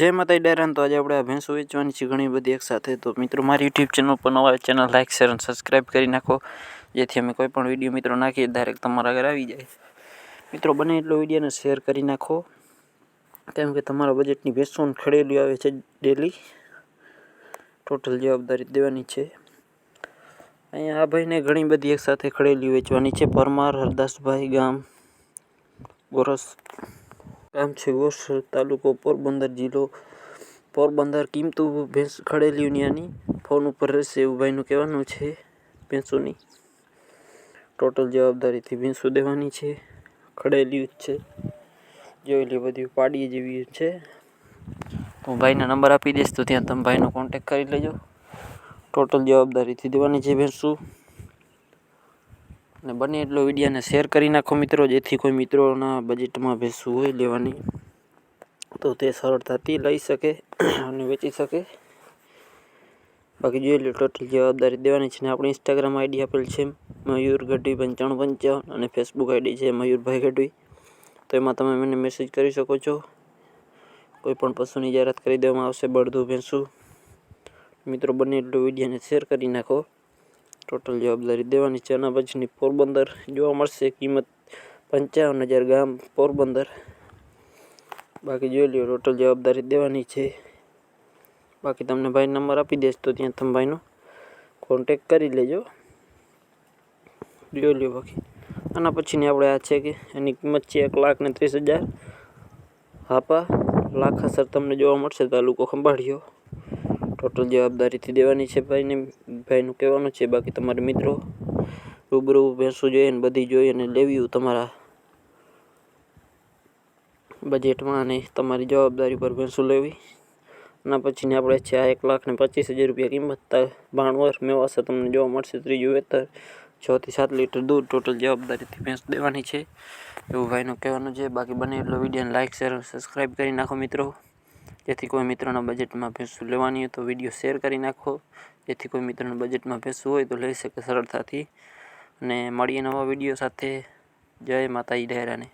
જય માતાજી ડેરન તો આજે આપણે આ ભેંસો વેચવાની છે ઘણી બધી એક સાથે. તો મિત્રો, મારી યુટ્યુબ ચેનલ પર નવા ચેનલ લાઇક શેર અને સબસ્ક્રાઈબ કરી નાખો. જેથી અમે કોઈ પણ વીડિયો મિત્રો નાખીએ ડાયરેક્ટ તમારા ઘરે આવી જાય. મિત્રો, બને એટલો વિડીયોને શેર કરી નાખો. કેમ કે તમારા બજેટની ભેંસો ખડેલી આવે છે ડેલી ટોટલ જવાબદારી દેવાની છે. અહીંયા આ ભાઈને ઘણી બધી એકસાથે ખડેલી વેચવાની છે. પરમાર, હરદાસભાઈ ગામ, ગોરસ. ગામ છે ગોસર તાલુકો પોરબંદર જિલ્લો. પોરબંદર કિંમતું ભેંસ ખડેલી યુનિયાની ફોન ઉપર રહેશે એવું ભાઈનું કહેવાનું છે ભેંસોની. ટોટલ જવાબદારીથી ભેંસો દેવાની છે. ખડેલી જ છે. જોયેલી બધી પાડી જેવી છે. હું ભાઈના નંબર આપી દઈશ તો ત્યાં તમે ભાઈનો કોન્ટેક કરી લેજો. ટોટલ જવાબદારીથી દેવાની છે ભેંસું. અને બને એટલો વિડીયાને શેર કરી નાખો મિત્રો, જેથી કોઈ મિત્રોના બજેટમાં ભેંસું હોય લેવાની. તો તે સરળતાથી લઈ શકે અને વેચી શકે. બાકી જોઈ લો ટોટલ જવાબદારી દેવાની છે ને આપણે ઇન્સ્ટાગ્રામ આઈડી આપેલ છે મયુર ગઢવી પંચાણું પંચાવન અને ફેસબુક આઈડી છે મયુરભાઈ ગઢવી. તો એમાં તમે મને મેસેજ કરી શકો છો. કોઈ પણ પશુની જાહેરાત કરી દેવામાં આવશે બળદું ભેંસું. મિત્રો, બને એટલું વિડીયાને શેર કરી નાખો. ટોટલ જવાબદારી દેવાની છે. આના પછીની પોરબંદર જોવા મળશે. કિંમત પંચાવન હજાર ગામ પોરબંદર. બાકી જોઈ લ્યો ટોટલ જવાબદારી દેવાની છે. બાકી તમને ભાઈ નંબર આપી દેશ તો ત્યાં તમે ભાઈનો કોન્ટેક કરી લેજો. જોઈ લ્યો બાકી. આના પછીની આપણે આ છે કે એની કિંમત છે એક લાખ ને ત્રીસ હજાર. હાપા, લાખાસર તમને જોવા મળશે, તાલુકો ખંભાળિયો. ટોટલ જવાબદારીથી દેવાની છે ભાઈને. ભાઈનું કહેવાનું છે. બાકી તમારા મિત્રો રૂબરૂ ભેંસું જોઈએ ને બધી જોઈએ અને લેવી તમારા બજેટમાં અને તમારી જવાબદારી પર ભેંસું લેવી. એના પછીની આપણે છે આ એક લાખ ને પચીસ હજાર રૂપિયા કિંમત ભાણવર મેવાસા તમને જોવા મળશે. ત્રીજું વેતર છથી સાત લીટર દૂધ ટોટલ જવાબદારીથી ભેંસ દેવાની છે. એવું ભાઈનું કહેવાનું છે. બાકી બને એટલો વિડીયોને લાઇક શેર સબસ્ક્રાઈબ કરી નાખો મિત્રો. જેથી કોઈ મિત્રોના બજેટમાં ભેંસું લેવાની હોય તો વીડિયો શેર કરી નાખો. જેથી કોઈ મિત્રોના બજેટમાં ભેંસું હોય તો લઈ શકે સરળતાથી. અને મળીએ નવા વીડિયો સાથે. જય માતાજી ડહેરાને